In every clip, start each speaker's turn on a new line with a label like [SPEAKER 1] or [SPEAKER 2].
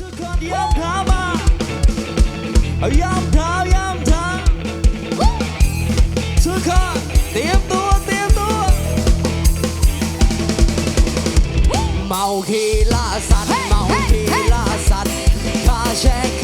[SPEAKER 1] ทุกคนย้ำเท้ามาย้ำเท้าย้ำเท้าทุกคนเตรียตัวเตรียตัวเมาขี้ล่าสัตว์เมาขี้ล่าสัตว์ข้าแช่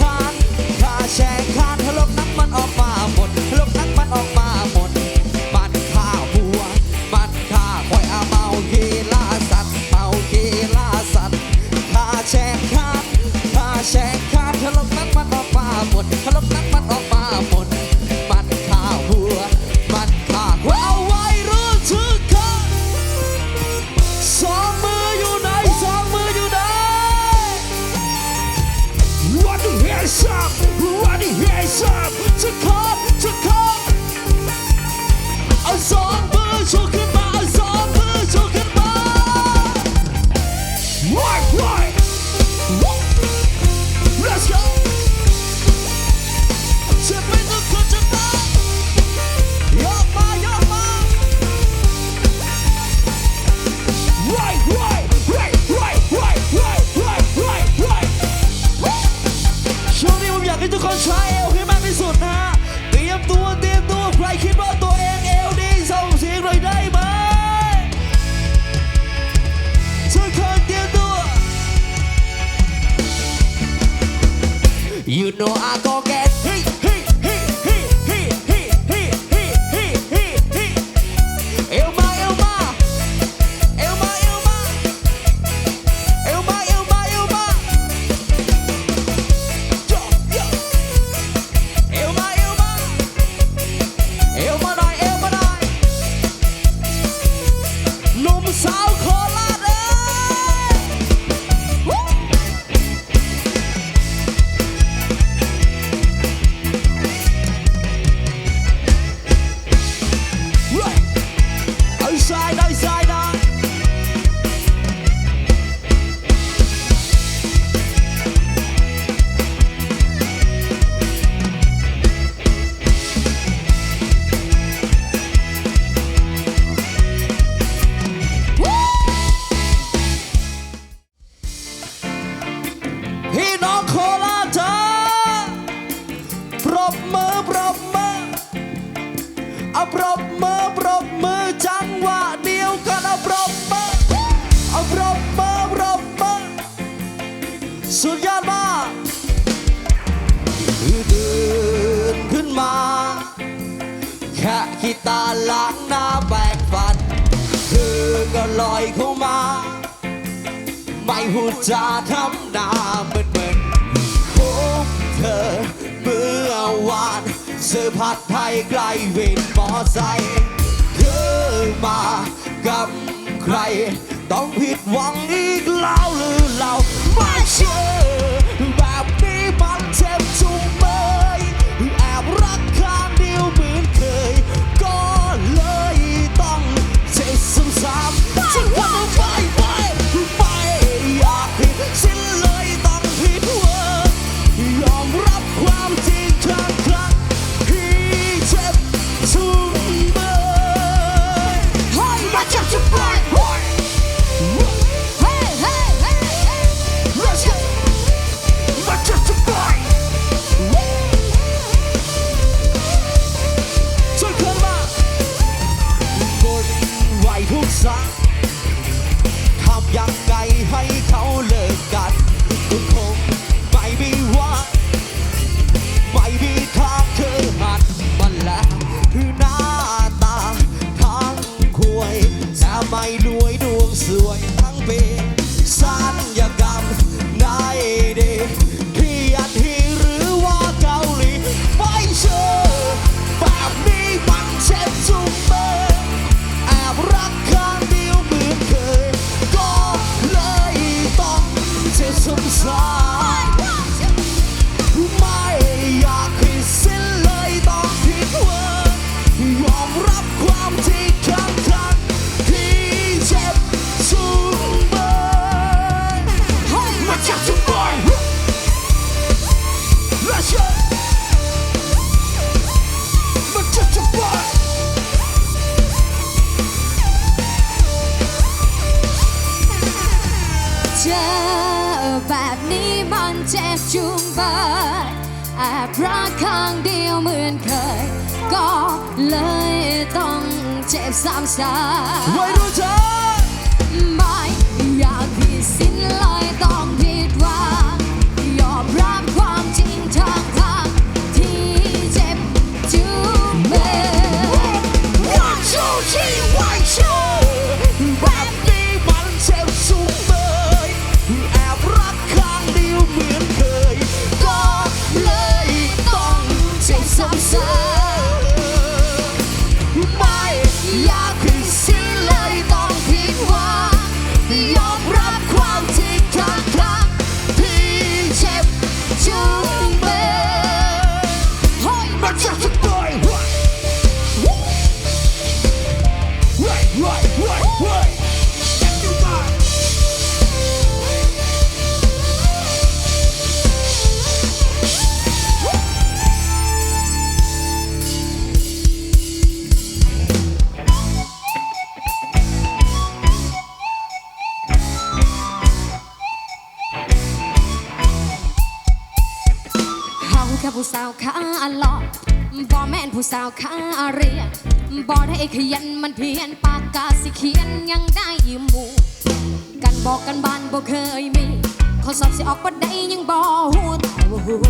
[SPEAKER 1] ยเข้ามา ไม่หูจาทำหน้าเหมือนเหมือนพบเธอเมื่อวานซื้อผัดไทยใกล้วินมอไซค์เธอมากับใคร ต้องผิดหวังอีกแล้วหรือเราไม่เชื่อแบบนี้มันเจ็บ รับความจริงทางครั้ง มันเจ็บจุงเบยแอบรักข้างเดียวเหมือนเคย ก็เลยต้องเจ็บซ้ำๆวัยรุ่
[SPEAKER 2] นเธ
[SPEAKER 1] อ
[SPEAKER 2] ไม่ ผู้สา
[SPEAKER 1] ว
[SPEAKER 2] ขาหลอกบ่แม่นผู้สาวขาเรียนบ่ได้ขยันมันเพียนปากกาสิเขียนยังได้ยืมหมู่กันบอกกันบ้านบ่เคยมีข้อสอบสิออกบ่ได้ยังบ่ฮู้แต่ว่าฮู้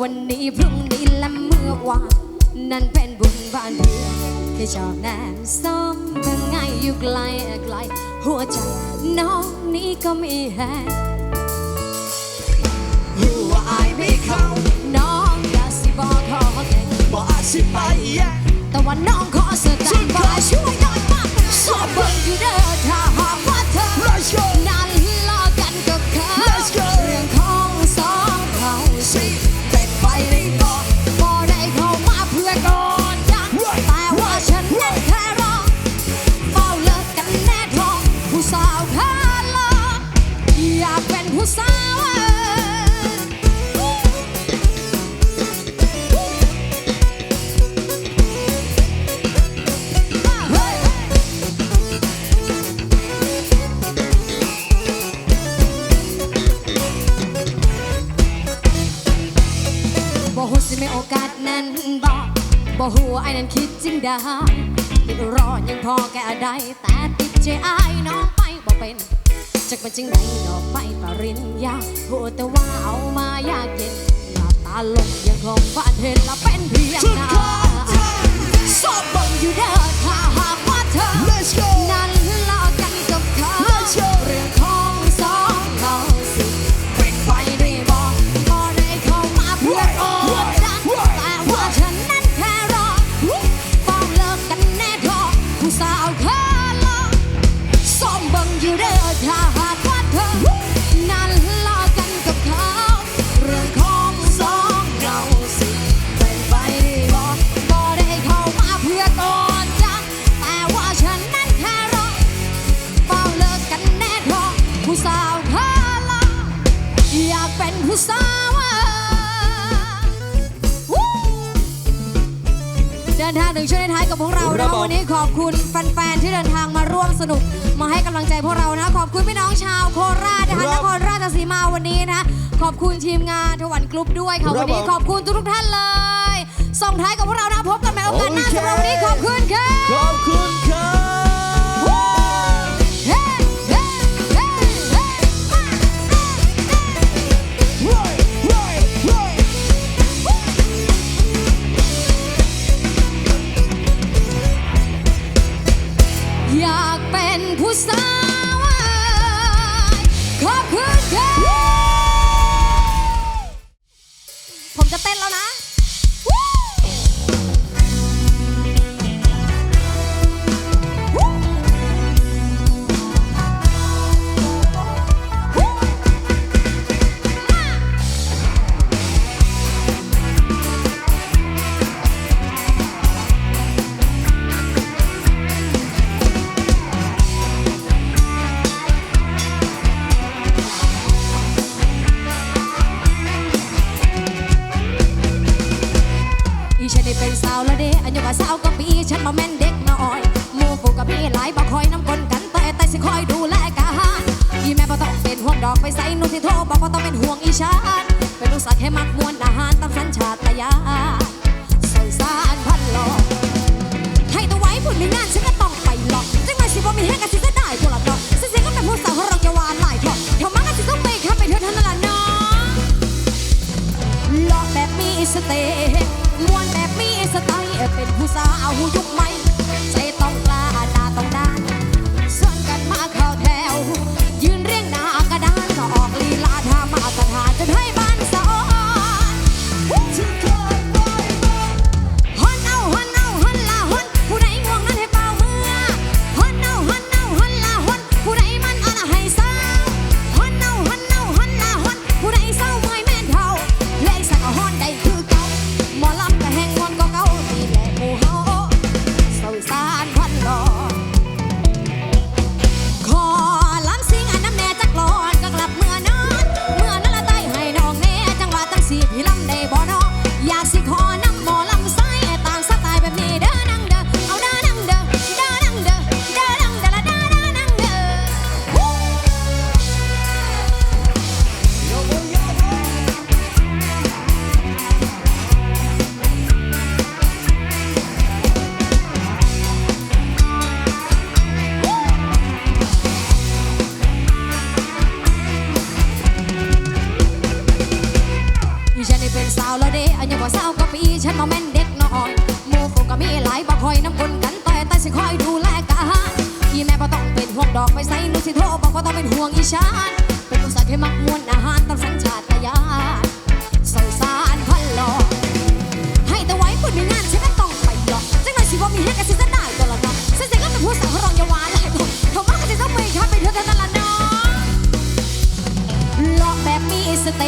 [SPEAKER 2] วันนี้พรุ่งนี้และเมื่อวานนั่นเป็นบุญบ้านเพื่อนแค่ชอบแนมซ้อมเบิ่งง่ายอยู่ไกลไกล หัวใจน้องนี้ก็มีแฮง
[SPEAKER 1] หัว
[SPEAKER 2] สิ
[SPEAKER 1] ไปแย่
[SPEAKER 2] แต่ว่าน้องขอสแตนบายช่วยหน่อยมากสอบเบิ่งอยู่เด้อถ้า บ่ฮู้สิมีโอกาสนั้นบ่บ่ฮู้ว่าไอ้นั้นคิดจริงได้ติดรอยังพอแก้ได้แต่ติดใจอายน้องไปบ่เป็นจักเป็นจังไดน้องไปปริญญาพูดแต่ว่าเอามายากเย็นหลับตาลงยังคงฝันเห็นและเป็นเพียง
[SPEAKER 1] สุด
[SPEAKER 2] หน้า
[SPEAKER 1] ท้าย
[SPEAKER 2] สอบเบังอยู่เด้อถ้าหากว่าเธอ
[SPEAKER 1] Let's go
[SPEAKER 2] นั้นล้อกันกับเขา
[SPEAKER 1] Let's go
[SPEAKER 2] เรื่อง นะบ
[SPEAKER 1] ผม
[SPEAKER 2] วันนี้ขอบคุณแฟนๆที่เดินทางมาร่วมสนุก มาให้กำลังใจพวกเรานะ ขอบคุณพี่น้องชาวโคราชนะคะนครราชสีมาวันนี้นะ ขอบคุณทีมงานถวันกรุ๊ปด้วยค่ะวันนี้ขอบคุณทุกๆท่านเลย ส่งท้ายกับพวกเรานะพบกัน จะเต้นแล้วนะ ล้วเด้อายุว่าสาวก็ปีฉันมาแม่นเด็กน้อยหมู่ฝูงกับพี่หลายบ่คอยน้ำกลนกันแต่แต่สิคอยดูแลกันอีแม่บ่ต้องเป็นห่วงดอกไปใส่นุ่ที่โทรบอกว่ต้องเป็นห่วงอีฉันเป็นลูกสาวแค่มักมวนอาหารตามสัญชาตญาณใส่สารพันหลอกให้ตัวไว้ผุนมีงานฉันก็ต้องไปหรอกจังมาสิบ่มีให้กันสิจะได้ตัวละดอกเสียงก็เป็นผู้สาวของเราจะวานหลายทอดเท่ามันสิต้องไปครับไปเถอะท่านนละเนาะหลอกแบบมีสเตย์ ยู่บ่เศร้าก็ปีฉันมาแม่นเด็กน้อยหมู่ฝูงก็มีหลายบ่คอ
[SPEAKER 1] ยน้ำคนกั
[SPEAKER 2] นต่อยแต่สิคอยดูแลกันพี่แม่บ่ต้องเป็นห่วงดอกไปใส่หนูสิโทรบอกว่าต้องเป็นห่วงอีฉันเป็นผู้สาวที่มักมวนอาหารตามสัญชาตญาณสงสารคนหลอกให้แต่ไว้คนมีงานฉันก็ต้องไปหลอกจังเลยสิว่ามีแฮกกับสิจะได้ตลอดฉันจะก็เป็นผู้สาวรองยาวาหลายคนเขามากกับสิต้องไปค่ะไปเถอะแต่ละน้องหลอกแบบมีสเต